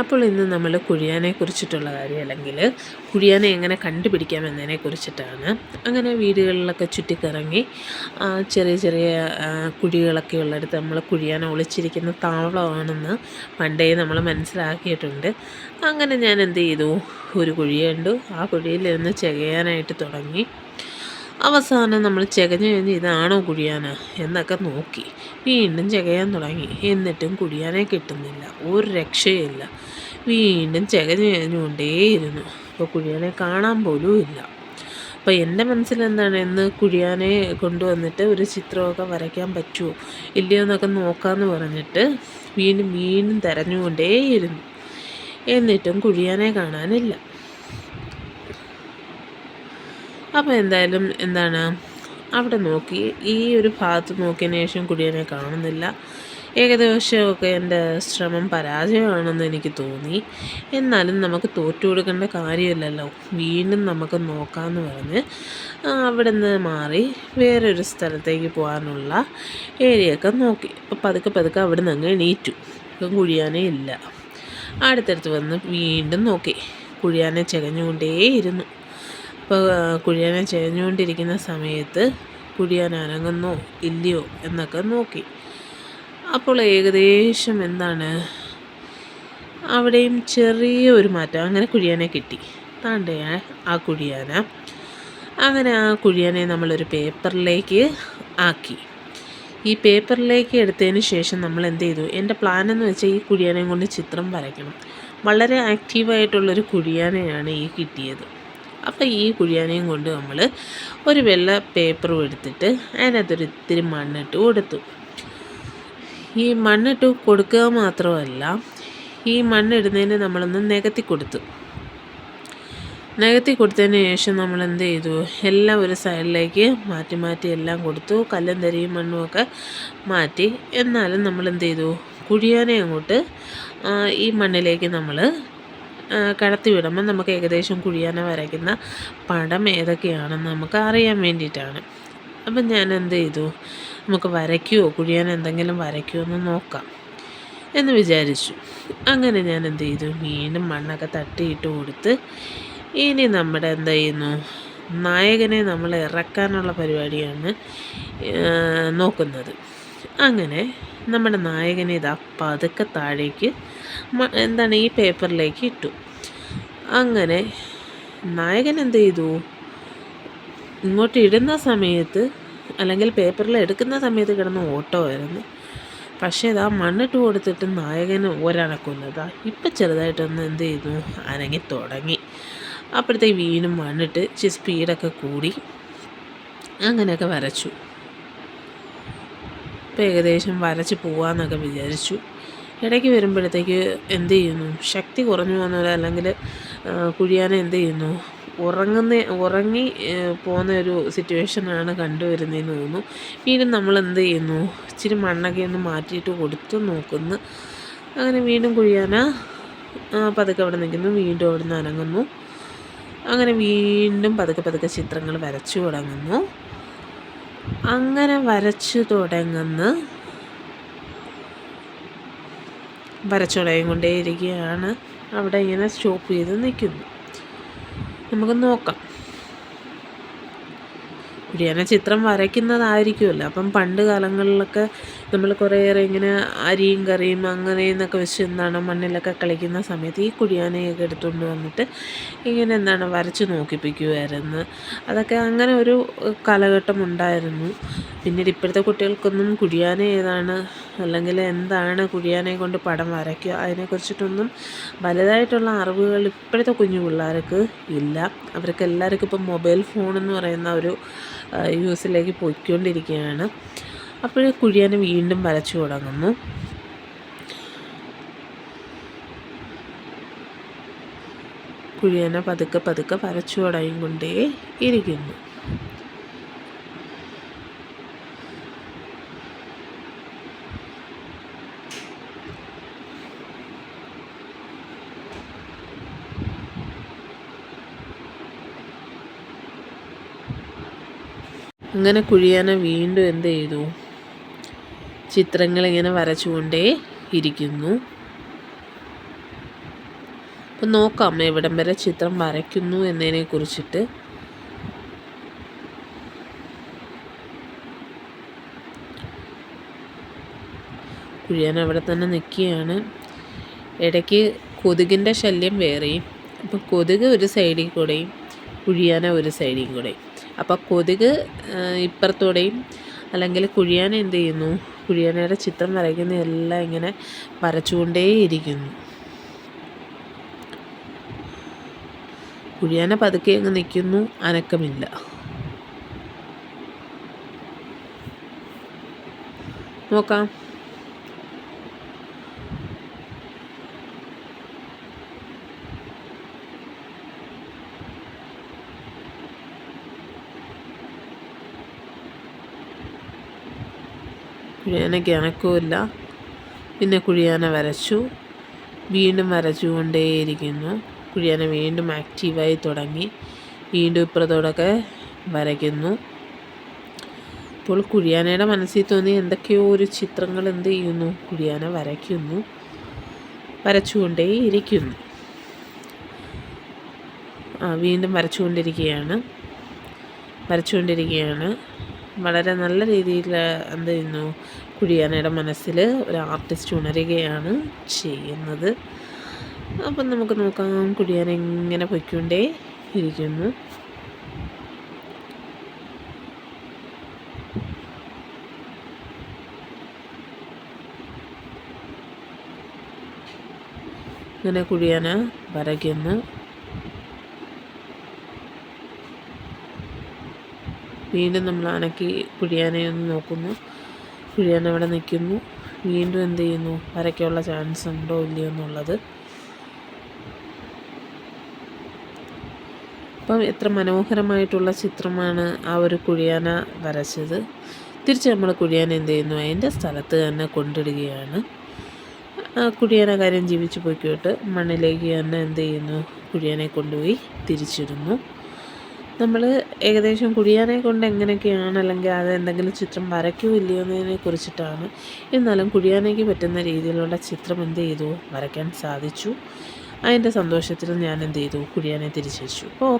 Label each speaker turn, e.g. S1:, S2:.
S1: അപ്പോൾ ഇന്ന് നമ്മൾ കുഴിയാനെ കുറിച്ചിട്ടുള്ള കാര്യം അല്ലെങ്കിൽ കുഴിയാനെ എങ്ങനെ കണ്ടുപിടിക്കാം എന്നതിനെ കുറിച്ചിട്ടാണ്. അങ്ങനെ വീടുകളിലൊക്കെ ചുറ്റിക്കറങ്ങി ചെറിയ ചെറിയ കുഴികളൊക്കെ ഉള്ളിടത്ത് നമ്മൾ കുഴിയാനെ ഒളിച്ചിരിക്കുന്ന താവളമാണെന്ന് പണ്ടേ നമ്മൾ മനസ്സിലാക്കിയിട്ടുണ്ട്. അങ്ങനെ ഞാൻ എന്ത് ചെയ്തു? ഒരു കുഴി കണ്ടു. ആ കുഴിയിൽ നിന്ന് ചെകയാനായിട്ട് തുടങ്ങി. അവസാനം നമ്മൾ ചകഞ്ഞ് കഴിഞ്ഞ് ഇതാണോ കുഴിയാന എന്നൊക്കെ നോക്കി. വീണ്ടും ചകയാൻ തുടങ്ങി. എന്നിട്ടും കുഴിയാനെ കിട്ടുന്നില്ല. ഒരു രക്ഷയില്ല വീണ്ടും ചകഞ്ഞ് കഴിഞ്ഞുകൊണ്ടേയിരുന്നു അപ്പോൾ കുഴിയാനെ കാണാൻ പോലും ഇല്ല. അപ്പോൾ എന്റെ മനസ്സിലെന്താണ് ഇന്ന് കുഴിയാനെ കൊണ്ടുവന്നിട്ട് ഒരു ചിത്രമൊക്കെ വരയ്ക്കാൻ പറ്റുമോ? ഇല്ലയോ എന്നൊക്കെ നോക്കാമെന്ന് പറഞ്ഞിട്ട് വീണ്ടും വീണ്ടും തിരഞ്ഞുകൊണ്ടേയിരുന്നു. എന്നിട്ടും കുഴിയാനെ കാണാനില്ല. അപ്പോൾ എന്തായാലും എന്താണ് അവിടെ നോക്കി. ഈ ഒരു ഭാഗത്ത് നോക്കിയതിന് ശേഷം കുടിയനെ കാണുന്നില്ല. ഏകദേശമൊക്കെ എന്റെ ശ്രമം പരാജയമാണെന്ന് എനിക്ക് തോന്നി. എന്നാലും നമുക്ക് തോറ്റു കൊടുക്കേണ്ട കാര്യമില്ലല്ലോ. വീണ്ടും നമുക്ക് നോക്കാമെന്ന് പറഞ്ഞ് അവിടെ നിന്ന് മാറി വേറൊരു സ്ഥലത്തേക്ക് പോകാനുള്ള ഏരിയയൊക്കെ നോക്കി. അപ്പോൾ പതുക്കെ പതുക്കെ അവിടെ നിന്ന് അങ്ങ് എണീറ്റു. ഇപ്പം കുഴിയാനേ ഇല്ല. അടുത്തടുത്ത് വന്ന് വീണ്ടും നോക്കി. കുഴിയാനെ ചെകഞ്ഞുകൊണ്ടേയിരുന്നു. അപ്പോൾ കുഴിയാനെ ചെയ്ഞ്ഞുകൊണ്ടിരിക്കുന്ന സമയത്ത് കുഴിയാൻ അനങ്ങുന്നോ ഇല്ലയോ എന്നൊക്കെ നോക്കി. അപ്പോൾ ഏകദേശം എന്താണ്? അവിടെയും ചെറിയ ഒരു മാറ്റം. അങ്ങനെ കുഴിയാനെ കിട്ടി. താണ്ടേ ആ കുഴിയാന അങ്ങനെ ആ കുഴിയാനെ നമ്മളൊരു പേപ്പറിലേക്ക് ആക്കി. ഈ പേപ്പറിലേക്ക് എടുത്തതിന് ശേഷം നമ്മൾ എന്ത് ചെയ്തു? എന്റെ പ്ലാൻ എന്ന് വെച്ചാൽ ഈ കുഴിയാനയും കൊണ്ട് ചിത്രം വരയ്ക്കണം. വളരെ ആക്റ്റീവായിട്ടുള്ളൊരു കുഴിയാനയാണ് ഈ കിട്ടിയത്. അപ്പോൾ ഈ കുഴിയാനയും കൊണ്ട് നമ്മൾ ഒരു വെള്ള പേപ്പറും എടുത്തിട്ട് അതിനകത്തൊരു ഇത്തിരി മണ്ണിട്ട് കൊടുത്തു. ഈ മണ്ണിട്ട് കൊടുക്കുക മാത്രമല്ല ഈ മണ്ണിടുന്നതിന് നമ്മളൊന്ന് നികത്തി കൊടുത്തു. നികത്തി കൊടുത്തതിന് ശേഷം നമ്മൾ എന്ത് ചെയ്തു? എല്ലാം ഒരു സൈഡിലേക്ക് മാറ്റി മാറ്റി എല്ലാം കൊടുത്തു. കല്ലും തരിയും മണ്ണുമൊക്കെ മാറ്റി. എന്നാലും നമ്മൾ എന്ത് ചെയ്തു? കുഴിയാനെ അങ്ങോട്ട് ഈ മണ്ണിലേക്ക് നമ്മൾ കടത്തി വിടുമ്പോൾ നമുക്ക് ഏകദേശം കുഴിയാന വരയ്ക്കുന്ന പടം ഏതൊക്കെയാണെന്ന് നമുക്ക് അറിയാൻ വേണ്ടിയിട്ടാണ്. അപ്പം ഞാൻ എന്ത് ചെയ്തു? നമുക്ക് വരയ്ക്കുമോ കുഴിയാൻ എന്തെങ്കിലും വരയ്ക്കുമോ എന്ന് നോക്കാം എന്ന് വിചാരിച്ചു. അങ്ങനെ ഞാൻ എന്ത് ചെയ്തു? വീണ്ടും മണ്ണൊക്കെ തട്ടിയിട്ട് കൊടുത്ത് ഇനി നമ്മുടെ എന്ത് ചെയ്യുന്നു? നായകനെ നമ്മൾ ഇറക്കാനുള്ള പരിപാടിയാണ് നോക്കുന്നത്. അങ്ങനെ നമ്മുടെ നായകനെ ഇതാ പതുക്കെ താഴേക്ക് എന്താണ് ഈ പേപ്പറിലേക്ക് ഇട്ടു. അങ്ങനെ നായകൻ എന്ത് ചെയ്തു? ഇങ്ങോട്ട് ഇടുന്ന സമയത്ത് അല്ലെങ്കിൽ പേപ്പറിൽ എടുക്കുന്ന സമയത്ത് കിടന്ന് ഓട്ടമായിരുന്നു പക്ഷേ ഇതാ മണ്ണിട്ട് കൊടുത്തിട്ട് നായകന് ഒരണക്കില്ല ഇതാ ഇപ്പം ചെറുതായിട്ടൊന്ന് എന്ത് ചെയ്തു? അനങ്ങി തുടങ്ങി. അപ്പോഴത്തേക്ക് വീണ്ടും മണ്ണിട്ട് സ്പീഡൊക്കെ കൂടി അങ്ങനെയൊക്കെ വരച്ചു. ഇപ്പം ഏകദേശം വരച്ച് പോകാമെന്നൊക്കെ വിചാരിച്ചു. ഇടയ്ക്ക് വരുമ്പോഴത്തേക്ക് എന്ത് ചെയ്യുന്നു? ശക്തി കുറഞ്ഞു പോകുന്നത് അല്ലെങ്കിൽ കുഴിയാനെ എന്ത് ചെയ്യുന്നു? ഉറങ്ങുന്ന ഉറങ്ങി പോകുന്ന ഒരു സിറ്റുവേഷനാണ് കണ്ടുവരുന്നതെന്ന് തോന്നുന്നു. വീണ്ടും നമ്മൾ എന്ത് ചെയ്യുന്നു? ഇച്ചിരി മണ്ണൊക്കെ ഒന്ന് മാറ്റിയിട്ട് കൊടുത്ത് നോക്കുന്നു. അങ്ങനെ വീണ്ടും കുഴിയാന പതുക്കെ അവിടെ നിൽക്കുന്നു. വീണ്ടും അവിടെ നിന്ന് അനങ്ങുന്നു. അങ്ങനെ വീണ്ടും പതുക്കെ പതുക്കെ ചിത്രങ്ങൾ വരച്ചു തുടങ്ങുന്നു. അങ്ങനെ വരച്ചു തുടങ്ങുന്ന. വരച്ചു തുടങ്ങിക്കൊണ്ടേയിരിക്കുകയാണ് അവിടെ ഇങ്ങനെ സ്റ്റോപ്പ് ചെയ്ത് നിൽക്കുന്നു. നമുക്ക് നോക്കാം. കുടിയാന ചിത്രം വരയ്ക്കുന്നതായിരിക്കുമല്ലോ. അപ്പം പണ്ട് കാലങ്ങളിലൊക്കെ നമ്മൾ കുറേയേറെ ഇങ്ങനെ അരിയും കറിയും അങ്ങനെ എന്നൊക്കെ വെച്ച് എന്താണ് മണ്ണിലൊക്കെ കളിക്കുന്ന സമയത്ത് ഈ കുടിയാനയൊക്കെ എടുത്തുകൊണ്ട് വന്നിട്ട് ഇങ്ങനെ എന്താണ് വരച്ച് നോക്കിപ്പിക്കുമായിരുന്നു അതൊക്കെ അങ്ങനെ ഒരു കാലഘട്ടം ഉണ്ടായിരുന്നു. പിന്നീട് ഇപ്പോഴത്തെ കുട്ടികൾക്കൊന്നും കുടിയാന ഏതാണ് അല്ലെങ്കിൽ എന്താണ് കുടിയാനെ കൊണ്ട് പടം വരയ്ക്കുക അതിനെക്കുറിച്ചിട്ടൊന്നും വലുതായിട്ടുള്ള അറിവുകൾ ഇപ്പോഴത്തെ കുഞ്ഞു പിള്ളേർക്ക് ഇല്ല. അവർക്ക് എല്ലാവർക്കും ഇപ്പം മൊബൈൽ ഫോൺ എന്ന് പറയുന്ന ഒരു ആ, എസിലേക്ക് പോയിക്കൊണ്ടിരിക്കുകയാണ്. അപ്പോൾ കുഴിയാനെ വീണ്ടും വരച്ചു തുടങ്ങുന്നു. കുഴിയാന പതുക്കെ പതുക്കെ വരച്ചു തുടങ്ങിക്കൊണ്ടേ ഇരിക്കുന്നു അങ്ങനെ കുഴിയാന വീണ്ടും എന്ത് ചെയ്തു? ചിത്രങ്ങൾ ഇങ്ങനെ വരച്ചുകൊണ്ടേ ഇരിക്കുന്നു. അപ്പം നോക്കാം എവിടം വരെ ചിത്രം വരയ്ക്കുന്നു എന്നതിനെ കുറിച്ചിട്ട്. കുഴിയാൻ അവിടെ തന്നെ നിൽക്കുകയാണ്. ഇടയ്ക്ക് കൊതുകിന്റെ ശല്യം വേറെയും. അപ്പോൾ കൊതുക് ഒരു സൈഡിൽ കൂടെയും കുഴിയാന ഒരു സൈഡിൽ കൂടെയും. അപ്പോൾ കൊതുക് ഇപ്പുറത്തൂടെയും അല്ലെങ്കിൽ കുഴിയാൻ എന്ത് ചെയ്യുന്നു? കുഴിയാനയുടെ ചിത്രം വരയ്ക്കുന്ന എല്ലാം ഇങ്ങനെ വരച്ചുകൊണ്ടേയിരിക്കുന്നു. കുഴിയാന പതുക്കെ അങ്ങ് നിൽക്കുന്നു അനക്കമില്ല. നോക്കാം. കുഴിയാനയ്ക്ക് അനക്കവുമില്ല. പിന്നെ കുഴിയാന വരച്ചു. വീണ്ടും വരച്ചുകൊണ്ടേയിരിക്കുന്നു. കുഴിയാന വീണ്ടും ആക്റ്റീവായി തുടങ്ങി. വീണ്ടും ഇപ്പുറത്തോടൊക്കെ വരയ്ക്കുന്നു. ഇപ്പോൾ കുഴിയാനയുടെ മനസ്സിൽ തോന്നി എന്തൊക്കെയോ ഒരു ചിത്രങ്ങൾ എന്ത് ചെയ്യുന്നു? കുഴിയാന വരയ്ക്കുന്നു. വരച്ചുകൊണ്ടേ ആ വീണ്ടും വരച്ചുകൊണ്ടിരിക്കുകയാണ്. വരച്ചുകൊണ്ടിരിക്കുകയാണ്. വളരെ നല്ല രീതിയിൽ എന്ത് ചെയ്യുന്നു? കുഴിയാനയുടെ മനസ്സിൽ ഒരു ആർട്ടിസ്റ്റ് ഉണരുകയാണ് ചെയ്യുന്നത്. അപ്പം നമുക്ക് നോക്കാം കുഴിയാന എങ്ങനെ പൊയ്ക്കൊണ്ടേ ഇരിക്കുന്നു. ഇങ്ങനെ കുഴിയാന വരയ്ക്കുന്നു. വീണ്ടും നമ്മൾ അനക്കി കുഴിയാനെ ഒന്ന് നോക്കുന്നു. പിഴിയാൻ അവിടെ നിൽക്കുന്നു. വീണ്ടും എന്ത് ചെയ്യുന്നു? വരയ്ക്കുള്ള ചാൻസ് ഉണ്ടോ ഇല്ലയോ എന്നുള്ളത്. അപ്പം എത്ര മനോഹരമായിട്ടുള്ള ചിത്രമാണ് ആ ഒരു കുഴിയാന വരച്ചത്. തിരിച്ച് നമ്മൾ കുഴിയാന എന്ത് ചെയ്യുന്നു? അതിന്റെ സ്ഥലത്ത് തന്നെ കൊണ്ടിടുകയാണ്. ആ കുഴിയാന കാര്യം ജീവിച്ചു പോയിക്കോട്ട്. മണ്ണിലേക്ക് തന്നെ എന്ത് ചെയ്യുന്നു? കുഴിയാനെ കൊണ്ടുപോയി തിരിച്ചിടുന്നു. നമ്മൾ ഏകദേശം കുടിയാനെ കൊണ്ട് എങ്ങനെയൊക്കെയാണ് അല്ലെങ്കിൽ അത് എന്തെങ്കിലും ചിത്രം വരയ്ക്കോ ഇല്ലയോ എന്നതിനെ കുറിച്ചിട്ടാണ്. എന്നാലും കുടിയാനയ്ക്ക് പറ്റുന്ന രീതിയിലുള്ള ചിത്രം എന്ത് ചെയ്തു? വരയ്ക്കാൻ സാധിച്ചു. അതിന്റെ സന്തോഷത്തിൽ ഞാൻ എന്ത് ചെയ്തു? കുടിയാനെ തിരിച്ചു അപ്പോൾ